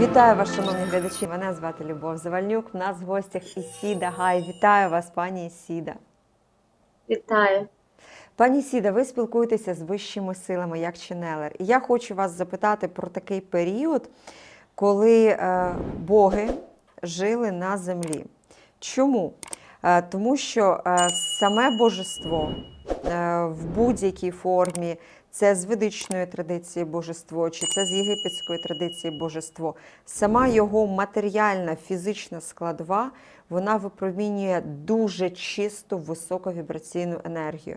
Вітаю вас, шановні глядачі. Мене звати Любов Завальнюк. У нас в гостях Ісіда Гай. Вітаю вас, пані Ісіда. Вітаю. Пані Сіда, ви спілкуєтеся з вищими силами як ченелер. І я хочу вас запитати про такий період, коли е, боги жили на землі. Чому? Е, тому що е, саме божество е, в будь-якій формі, це з ведичної традиції божество, чи це з єгипетської традиції божество, сама його матеріальна фізична складова, вона випромінює дуже чисту високовібраційну енергію.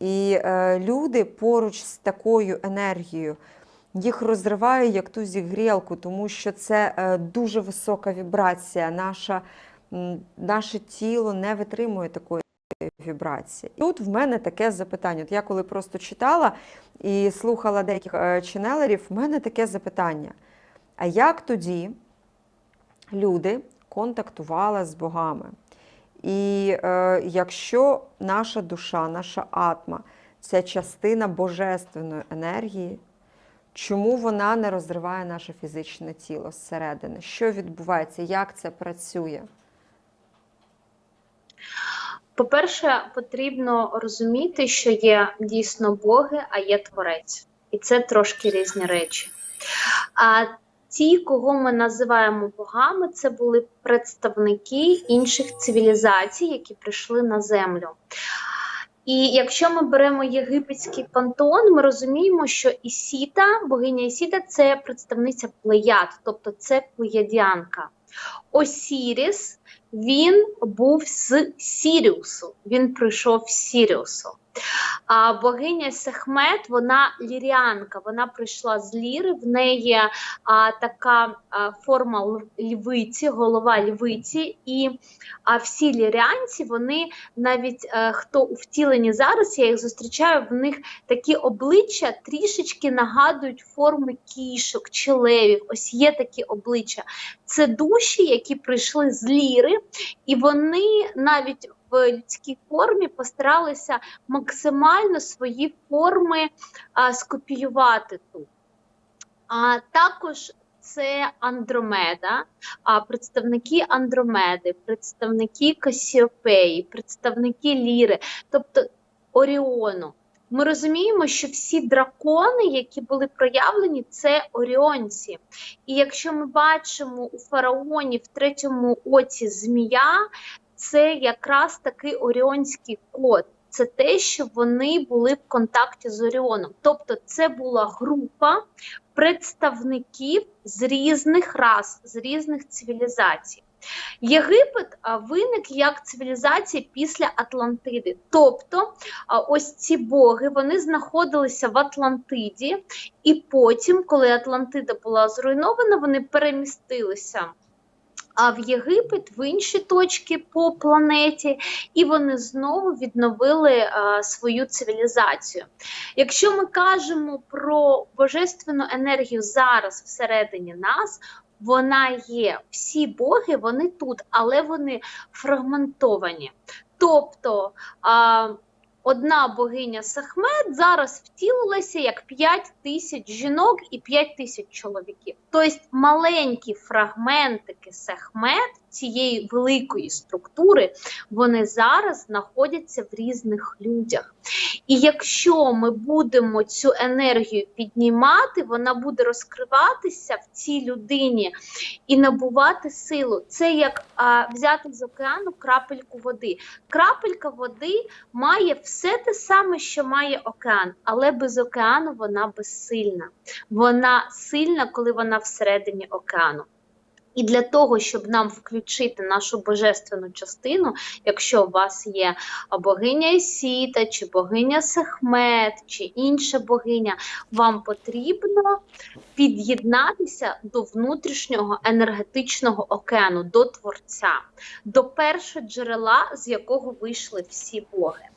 І е, люди поруч з такою енергією їх розриває як ту зігрілку, тому що це е, дуже висока вібрація. Наша, м, наше тіло не витримує такої вібрації. Тут в мене таке запитання. От я коли просто читала і слухала деяких е, ченелерів, в мене таке запитання. А як тоді люди контактували з богами? І е, якщо наша душа, наша атма це частина божественної енергії, чому вона не розриває наше фізичне тіло зсередини? Що відбувається? Як це працює? По-перше, потрібно розуміти, що є дійсно боги, а є творець. І це трошки різні речі. А ті, кого ми називаємо богами, це були представники інших цивілізацій, які прийшли на землю. І якщо ми беремо єгипетський пантеон, ми розуміємо, що Ісіта, богиня Ісіта, це представниця плеяд, тобто це плеядянка. Осіріс він був з Сіріусу, він прийшов з Сіріусу. А богиня Сехмет, вона ліріанка, вона прийшла з ліри, в неї а, така а, форма львиці, голова львиці, і а, всі ліріанці, вони навіть е, хто у втіленні зараз, я їх зустрічаю, в них такі обличчя трішечки нагадують форми кішок чи левів. Ось є такі обличчя. Це душі, які прийшли з ліри, і вони навіть в людській формі постаралися максимально свої форми а, скопіювати тут. А також це Андромеда, а представники Андромеди, представники Касіопеї, представники Ліри, тобто Оріону. Ми розуміємо, що всі дракони, які були проявлені, це оріонці. І якщо ми бачимо у фараоні в третьому оці змія, це якраз такий оріонський код. Це те, що вони були в контакті з Оріоном. Тобто, це була група представників з різних рас, з різних цивілізацій. Єгипет виник як цивілізація після Атлантиди. Тобто, ось ці боги вони знаходилися в Атлантиді, і потім, коли Атлантида була зруйнована, вони перемістилися а в Єгипет в інші точки по планеті, і вони знову відновили а, свою цивілізацію. Якщо ми кажемо про божественну енергію зараз всередині нас, вона є. Всі боги вони тут, але вони фрагментовані. Тобто а, одна богиня Сахмет зараз втілилася як 5 тисяч жінок і 5 тисяч чоловіків. Тобто маленькі фрагментики Сахмет цієї великої структури, вони зараз знаходяться в різних людях. І якщо ми будемо цю енергію піднімати, вона буде розкриватися в цій людині і набувати силу. Це як а, взяти з океану крапельку води. Крапелька води має все те саме, що має океан, але без океану вона безсильна. Вона сильна, коли вона всередині океану. І для того, щоб нам включити нашу божественну частину, якщо у вас є богиня Ісіта, чи богиня Сехмет, чи інша богиня, вам потрібно під'єднатися до внутрішнього енергетичного океану, до Творця, до першого джерела, з якого вийшли всі боги.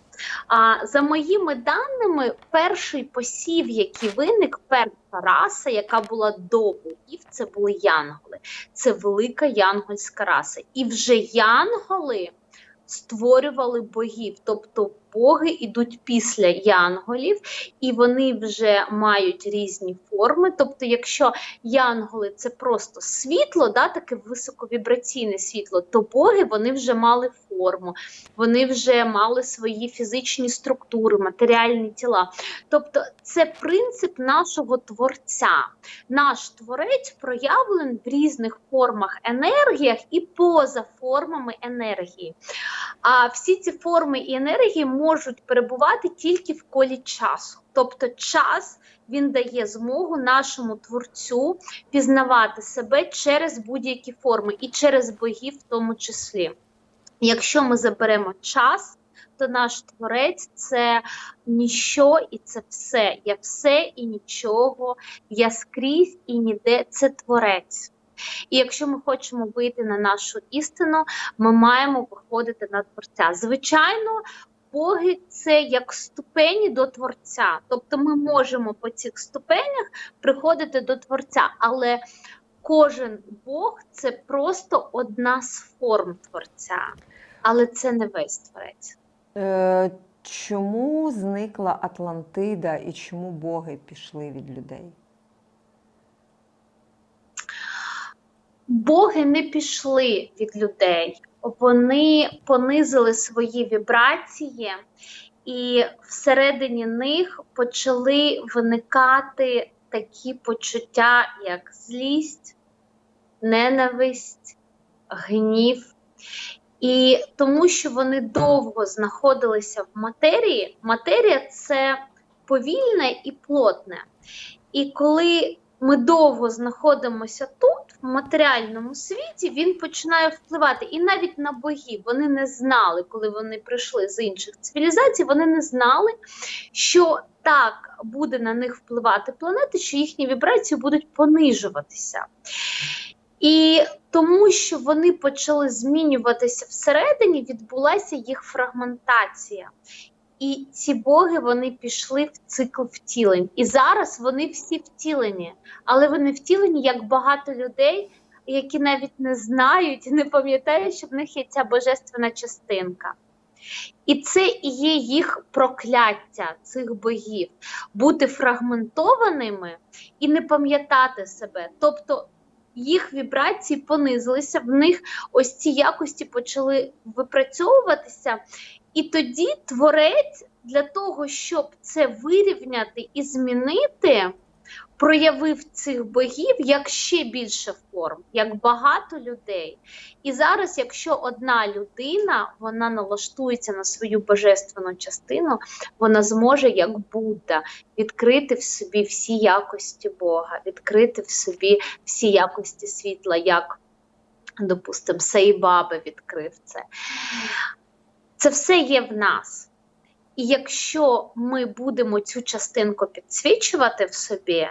А за моїми даними, перший посів, який виник, перша раса, яка була до богів, це були янголи. Це велика янгольська раса. І вже янголи створювали богів. Тобто боги йдуть після янголів, і вони вже мають різні форми. Тобто, якщо янголи це просто світло, да, таке високовібраційне світло, то боги вони вже мали форму, вони вже мали свої фізичні структури, матеріальні тіла. Тобто, це принцип нашого творця. Наш творець проявлений в різних формах енергіях і поза формами енергії. А всі ці форми і енергії можуть перебувати тільки в колі часу. Тобто, час він дає змогу нашому творцю пізнавати себе через будь-які форми і через богів в тому числі. Якщо ми заберемо час, то наш творець це ніщо і це все. Я все і нічого, я скрізь і ніде це творець. І якщо ми хочемо вийти на нашу істину, ми маємо виходити на творця. Звичайно, боги це як ступені до творця. Тобто ми можемо по цих ступенях приходити до творця, але кожен Бог це просто одна з форм творця, але це не весь творець. Е, чому зникла Атлантида і чому боги пішли від людей? Боги не пішли від людей, вони понизили свої вібрації, і всередині них почали виникати такі почуття, як злість, ненависть, гнів. І тому, що вони довго знаходилися в матерії, матерія це повільне і плотне. І коли ми довго знаходимося тут, матеріальному світі, він починає впливати. І навіть на богів вони не знали, коли вони прийшли з інших цивілізацій, вони не знали, що так буде на них впливати планети, що їхні вібрації будуть понижуватися. І тому, що вони почали змінюватися всередині, відбулася їх фрагментація. І ці боги вони пішли в цикл втілень. І зараз вони всі втілені, але вони втілені як багато людей, які навіть не знають не пам'ятають, що в них є ця божественна частинка. І це і є їх прокляття цих богів бути фрагментованими і не пам'ятати себе. Тобто їх вібрації понизилися, в них ось ці якості почали випрацьовуватися. І тоді творець для того, щоб це вирівняти і змінити, проявив цих богів як ще більше форм, як багато людей. І зараз, якщо одна людина вона налаштується на свою божественну частину, вона зможе, як Будда, відкрити в собі всі якості Бога, відкрити в собі всі якості світла, як, допустимо, Сейбаба відкрив це. Це все є в нас. І якщо ми будемо цю частинку підсвічувати в собі,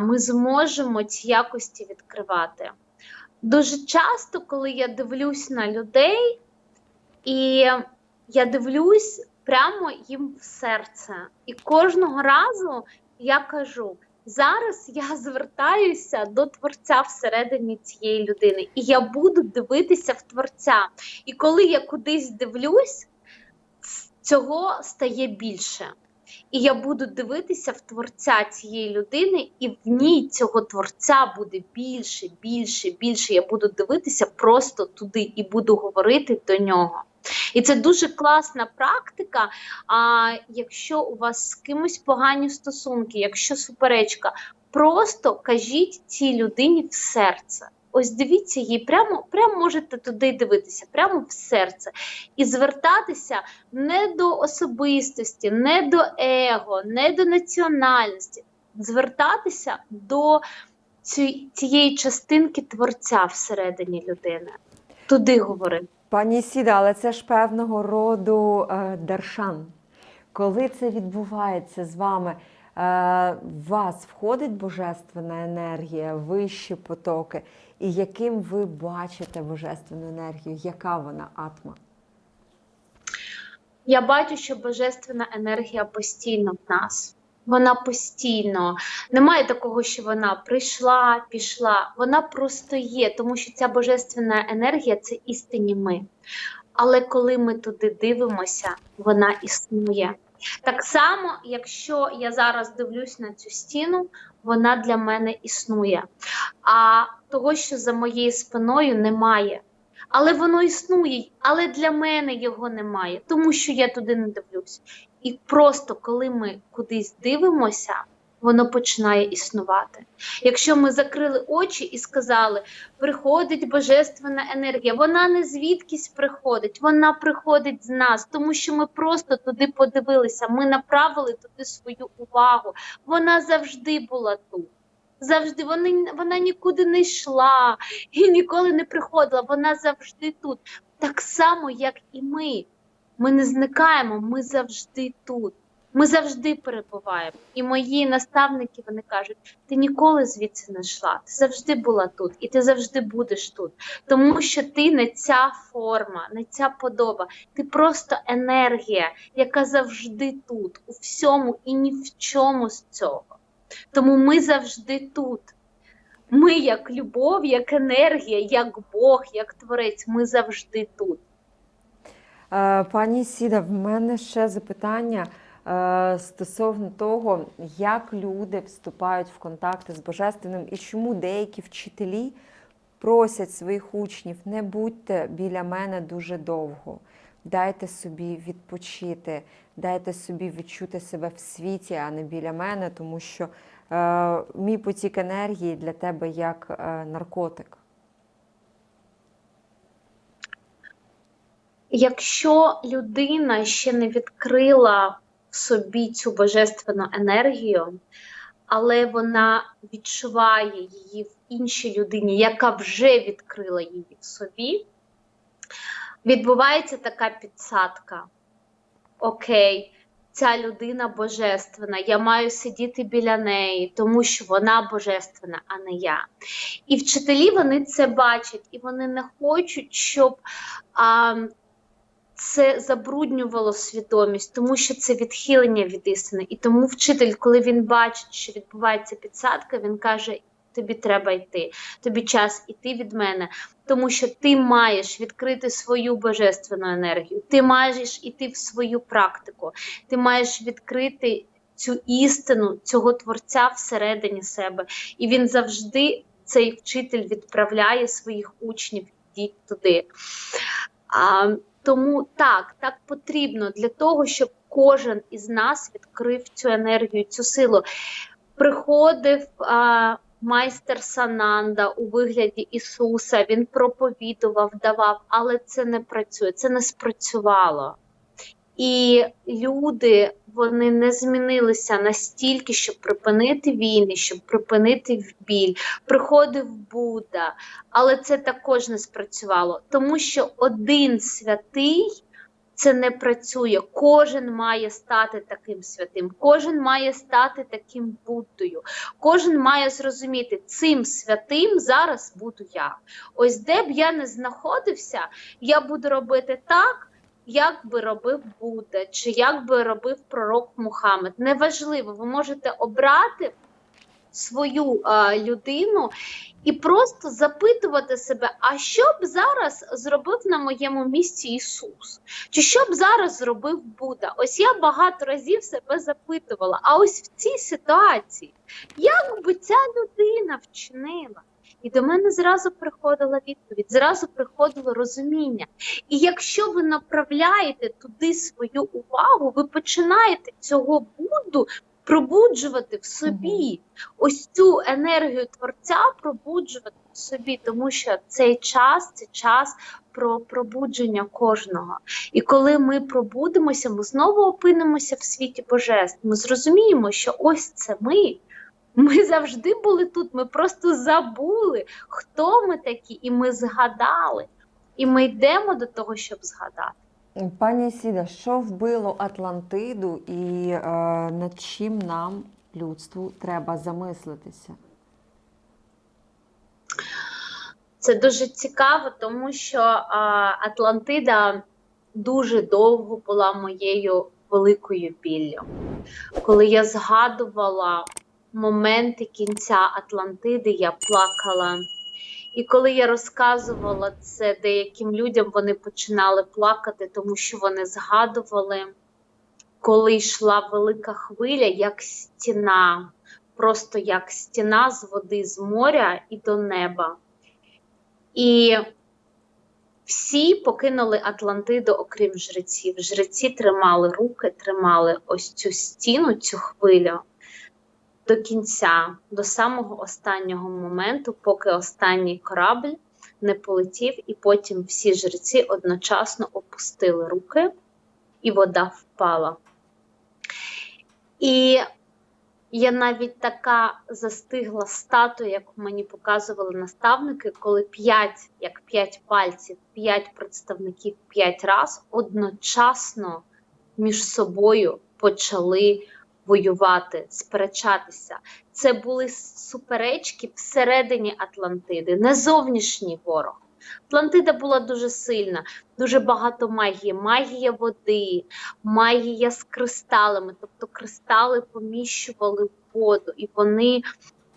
ми зможемо ці якості відкривати. Дуже часто, коли я дивлюсь на людей, і я дивлюсь прямо їм в серце. І кожного разу я кажу: зараз я звертаюся до творця всередині цієї людини, і я буду дивитися в творця. І коли я кудись дивлюсь, цього стає більше. І я буду дивитися в творця цієї людини, і в ній цього творця буде більше, більше, більше. Я буду дивитися просто туди і буду говорити до нього. І це дуже класна практика. А якщо у вас з кимось погані стосунки, якщо суперечка, просто кажіть цій людині в серце. Ось дивіться її, прямо прямо можете туди дивитися, прямо в серце, і звертатися не до особистості, не до его, не до національності, звертатися до цієї частинки творця всередині людини. Туди говорити. Пані Сіда, але це ж певного роду е, даршан. Коли це відбувається з вами, е, в вас входить божественна енергія, вищі потоки, і яким ви бачите божественну енергію? Яка вона атма? Я бачу, що божественна енергія постійно в нас. Вона постійно. Немає такого, що вона прийшла, пішла. Вона просто є, тому що ця божественна енергія це істинні ми. але коли ми туди дивимося, вона існує. Так само, якщо я зараз дивлюсь на цю стіну, вона для мене існує. А того, що за моєю спиною, немає. Але воно існує, але для мене його немає, тому що я туди не дивлюсь. І просто коли ми кудись дивимося, воно починає існувати. Якщо ми закрили очі і сказали, приходить божественна енергія, вона не звідкись приходить, вона приходить з нас, тому що ми просто туди подивилися, ми направили туди свою увагу. Вона завжди була тут. Завжди вона, вона нікуди не йшла і ніколи не приходила. Вона завжди тут. Так само, як і ми. Ми не зникаємо, ми завжди тут. Ми завжди перебуваємо. І мої наставники вони кажуть: ти ніколи звідси не йшла, ти завжди була тут, і ти завжди будеш тут. Тому що ти не ця форма, не ця подоба, ти просто енергія, яка завжди тут, у всьому і ні в чому з цього. Тому ми завжди тут. Ми, як любов, як енергія, як Бог, як Творець, ми завжди тут. Е, Пані Сіда, в мене ще запитання стосовно того, як люди вступають в контакти з Божественним і чому деякі вчителі просять своїх учнів, не будьте біля мене дуже довго. Дайте собі відпочити, дайте собі відчути себе в світі, а не біля мене, тому що е, мій потік енергії для тебе як е, наркотик. Якщо людина ще не відкрила собі цю божественну енергію, але вона відчуває її в іншій людині, яка вже відкрила її в собі, відбувається така підсадка. Окей, ця людина божественна, я маю сидіти біля неї, тому що вона божественна, а не я. І вчителі вони це бачать, і вони не хочуть, щоб. А, це забруднювало свідомість, тому що це відхилення від істини. І тому вчитель, коли він бачить, що відбувається підсадка, він каже: тобі треба йти, тобі час іти від мене, тому що ти маєш відкрити свою божественну енергію, ти маєш іти в свою практику, ти маєш відкрити цю істину, цього творця всередині себе. І він завжди, цей вчитель, відправляє своїх учнів йдіть туди. А, тому так, так потрібно для того, щоб кожен із нас відкрив цю енергію, цю силу. Приходив а, майстер Сананда у вигляді Ісуса, він проповідував, давав, але це не працює, це не спрацювало. І люди вони не змінилися настільки, щоб припинити війни, щоб припинити біль. Приходив Будда, але це також не спрацювало, тому що один святий це не працює. Кожен має стати таким святим, кожен має стати таким Буддою. Кожен має зрозуміти, цим святим зараз буду я. Ось де б я не знаходився, я буду робити так. Як би робив Будда, чи як би робив пророк Мухаммед. Неважливо, ви можете обрати свою а, людину і просто запитувати себе, а що б зараз зробив на моєму місці Ісус? Чи що б зараз зробив Будда? Ось я багато разів себе запитувала, а ось в цій ситуації, як би ця людина вчинила? І до мене зразу приходила відповідь, зразу приходило розуміння. І якщо ви направляєте туди свою увагу, ви починаєте цього Будду пробуджувати в собі, ось цю енергію творця пробуджувати в собі, тому що цей час це час про пробудження кожного. І коли ми пробудемося, ми знову опинимося в світі божеств. Ми зрозуміємо, що ось це ми. Ми завжди були тут, ми просто забули, хто ми такі, і ми згадали. І ми йдемо до того, щоб згадати. Пані Сіда, що вбило Атлантиду і е, над чим нам, людству, треба замислитися? Це дуже цікаво, тому що а, Атлантида дуже довго була моєю великою біллю. Коли я згадувала моменти кінця Атлантиди, я плакала. І коли я розказувала це деяким людям, вони починали плакати, тому що вони згадували, коли йшла велика хвиля, як стіна, просто як стіна з води з моря і до неба. І всі покинули Атлантиду, окрім жреців. Жреці тримали руки, тримали ось цю стіну, цю хвилю до кінця, до самого останнього моменту, поки останній корабль не полетів, і потім всі жреці одночасно опустили руки, і вода впала. І я навіть така застигла статуя, яку мені показували наставники, коли п'ять, як п'ять пальців, п'ять представників п'ять раз одночасно між собою почали воювати, сперечатися. Це були суперечки всередині Атлантиди, не зовнішній ворог. Атлантида була дуже сильна, дуже багато магії, магія води, магія з кристалами, тобто кристали поміщували в воду, і вони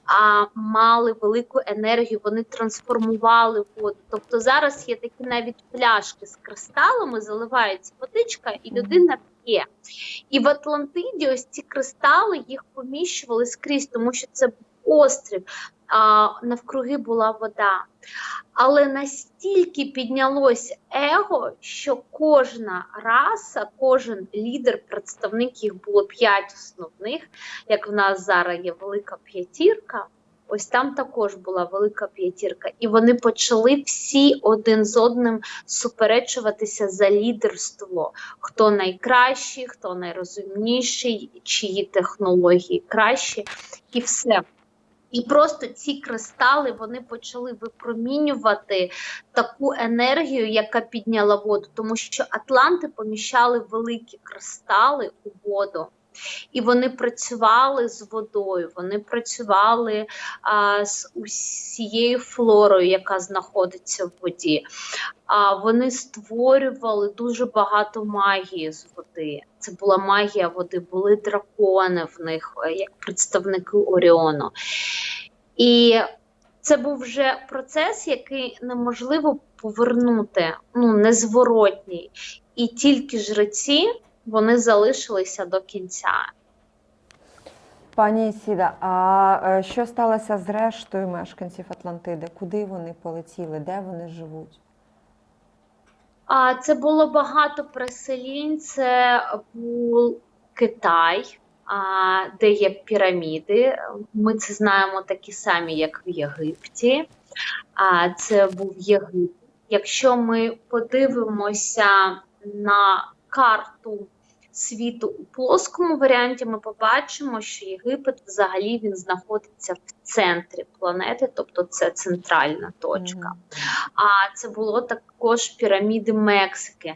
а, мали велику енергію, вони трансформували воду. Тобто зараз є такі навіть пляшки з кристалами, заливається водичка, і людина п'є. І в Атлантиді ось ці кристали їх поміщували скрізь, тому що це був острів, а навкруги була вода. Але настільки піднялось его, що кожна раса, кожен лідер, представник, їх було п'ять основних, як в нас зараз є велика п'ятірка. Ось там також була велика п'ятірка, і вони почали всі один з одним суперечуватися за лідерство. Хто найкращий, хто найрозумніший, чиї технології кращі, і все. І просто ці кристали вони почали випромінювати таку енергію, яка підняла воду, тому що Атланти поміщали великі кристали у воду. І вони працювали з водою, вони працювали а, з усією флорою, яка знаходиться в воді. А, вони створювали дуже багато магії з води. Це була магія води, були дракони в них, е, як представники Оріону. І це був вже процес, який неможливо повернути, ну незворотній. І тільки жреці вони залишилися до кінця. Пані Ісіда, а е, що сталося з рештою мешканців Атлантиди? Куди вони полетіли? Де вони живуть? А це було багато переселінь. Це був Китай, де є піраміди. Ми це знаємо такі самі, як в Єгипті. А це був Єгипет. Якщо ми подивимося на карту світу у плоскому варіанті, ми побачимо, що Єгипет взагалі він знаходиться в центрі планети, тобто це центральна точка. Мгм. А це було також піраміди Мексики.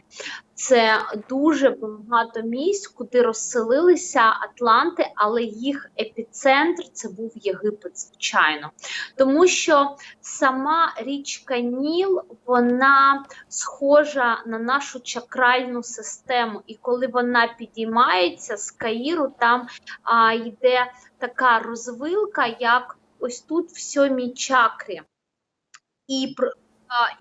Це дуже багато місць, куди розселилися Атланти, але їх епіцентр це був Єгипет, звичайно. Тому що сама річка Ніл вона схожа на нашу чакральну систему. І коли вона підіймається з Каїру, там а, йде така розвилка, як ось тут в сьомій чакрі. І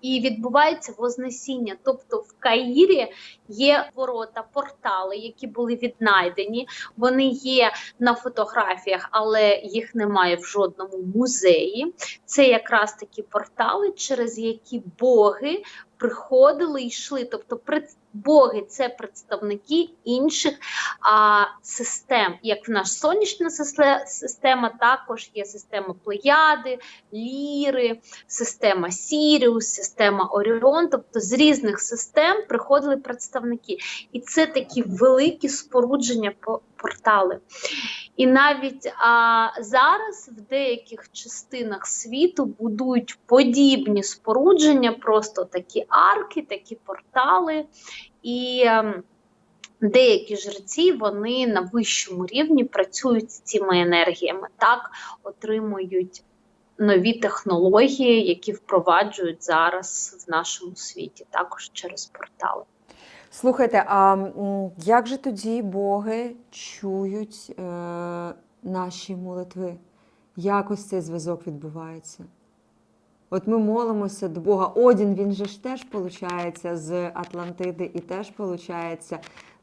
і відбувається вознесіння. Тобто в Каїрі є ворота, портали, які були віднайдені. Вони є на фотографіях, але їх немає в жодному музеї. Це якраз такі портали, через які боги приходили і йшли. Тобто, боги це представники інших а, систем. Як в нас сонячна система, також є система Плеяди, Ліри, система Сіріус, система Оріон. Тобто з різних систем приходили представники. І це такі великі спорудження по- портали. І навіть а, зараз в деяких частинах світу будують подібні спорудження, просто такі арки, такі портали. І ем, деякі жреці вони на вищому рівні працюють з цими енергіями, так отримують нові технології, які впроваджують зараз в нашому світі, також через портали. Слухайте, а як же тоді боги чують е, наші молитви? Як ось цей зв'язок відбувається? От ми молимося до Бога. Одін, він же ж теж получається з Атлантиди і теж получається.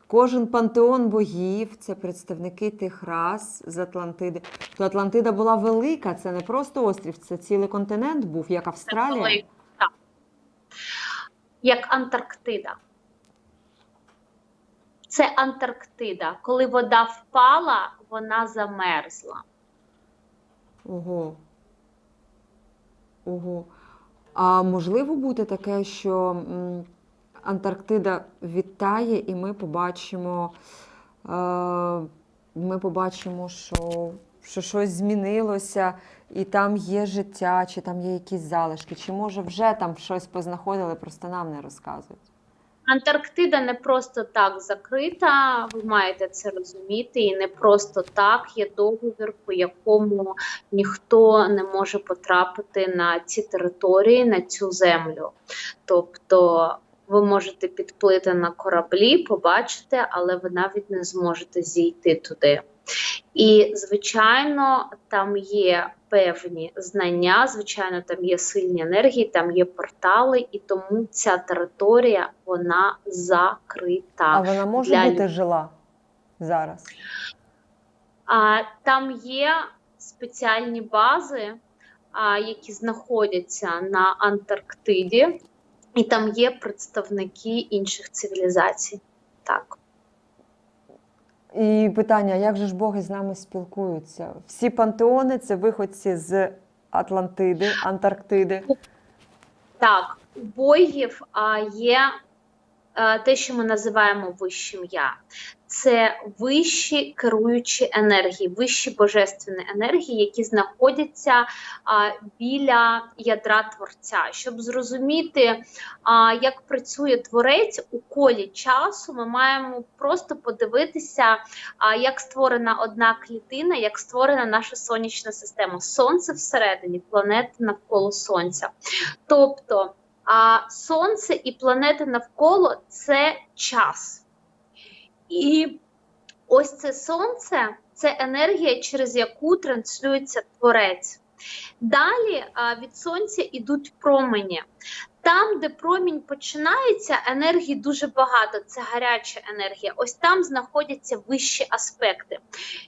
Кожен пантеон богів це представники тих рас з Атлантиди. То Атлантида була велика, це не просто острів, це цілий континент був, як Австралія. Так. Як Антарктида. Це Антарктида. Коли вода впала, вона замерзла. Ого. Ого. А можливо бути таке, що Антарктида відтає, і ми побачимо, е, ми побачимо, що, що щось змінилося, і там є життя, чи там є якісь залишки, чи може вже там щось познаходили, просто нам не розказують. Антарктида не просто так закрита, ви маєте це розуміти, і не просто так є договір, по якому ніхто не може потрапити на ці території, на цю землю. Тобто ви можете підплити на кораблі, побачити, але ви навіть не зможете зійти туди. І, звичайно, там є певні знання, звичайно, там є сильні енергії, там є портали, і тому ця територія вона закрита. А вона може для бути жила зараз? А там є спеціальні бази, а, які знаходяться на Антарктиді, і там є представники інших цивілізацій. Так. І питання: як же ж боги з нами спілкуються? Всі пантеони це виходці з Атлантиди, Антарктиди. Так, у богів є а, те, що ми називаємо вищим я. Це вищі керуючі енергії, вищі божественні енергії, які знаходяться а, біля ядра творця. Щоб зрозуміти, а, як працює творець у колі часу, ми маємо просто подивитися, а, як створена одна клітина, як створена наша сонячна система. Сонце всередині, планети навколо сонця. Тобто а, сонце і планети навколо це час. І ось це сонце це енергія, через яку транслюється творець. Далі від сонця йдуть промені. Там, де промінь починається, енергії дуже багато, це гаряча енергія. Ось там знаходяться вищі аспекти.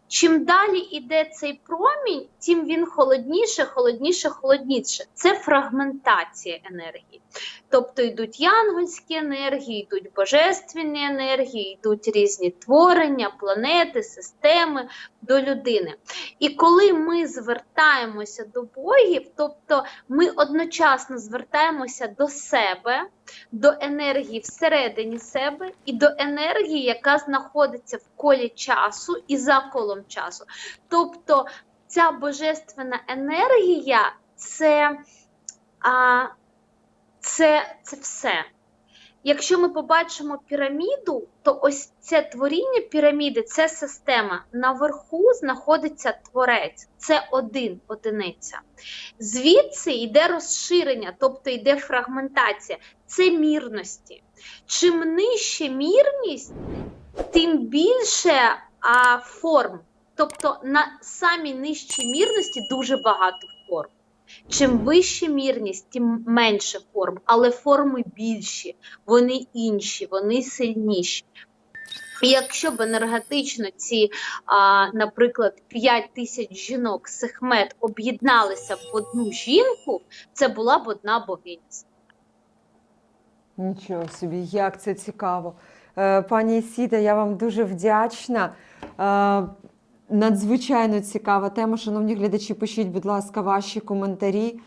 Чим далі йде цей промінь, тим він холодніше, холодніше, холодніше. Це фрагментація енергії. Тобто йдуть янгольські енергії, йдуть божественні енергії, йдуть різні творення, планети, системи до людини. І коли ми звертаємося до богів, тобто ми одночасно звертаємося до себе, до енергії всередині себе і до енергії, яка знаходиться в колі часу і за колом часу. Тобто ця божественна енергія це, а, це, це все. Якщо ми побачимо піраміду, то ось це творіння піраміди це система. Наверху знаходиться творець, це один одиниця. Звідси йде розширення, тобто йде фрагментація, це мірності. Чим нижче мірність, тим більше а, форм. Тобто на самій нижчій мірності дуже багато. Чим вища мірність, тим менше форм, але форми більші, вони інші, вони сильніші. І якщо б енергетично ці, а, наприклад, 5 тисяч жінок Сехмет об'єдналися в одну жінку, це була б одна богиня. Нічого собі, як це цікаво. Е, Пані Сіда, я вам дуже вдячна. Надзвичайно цікава тема. Шановні глядачі, пишіть, будь ласка, ваші коментарі.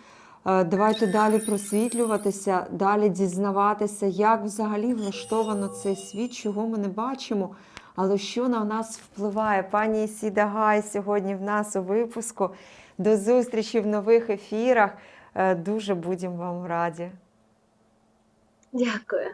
Е, Давайте далі просвітлюватися, далі дізнаватися, як взагалі влаштовано цей світ, чого ми не бачимо, але що на нас впливає. Пані Сіда Гай сьогодні в нас у випуску. До зустрічі в нових ефірах. Е, Дуже будемо вам раді. Дякую.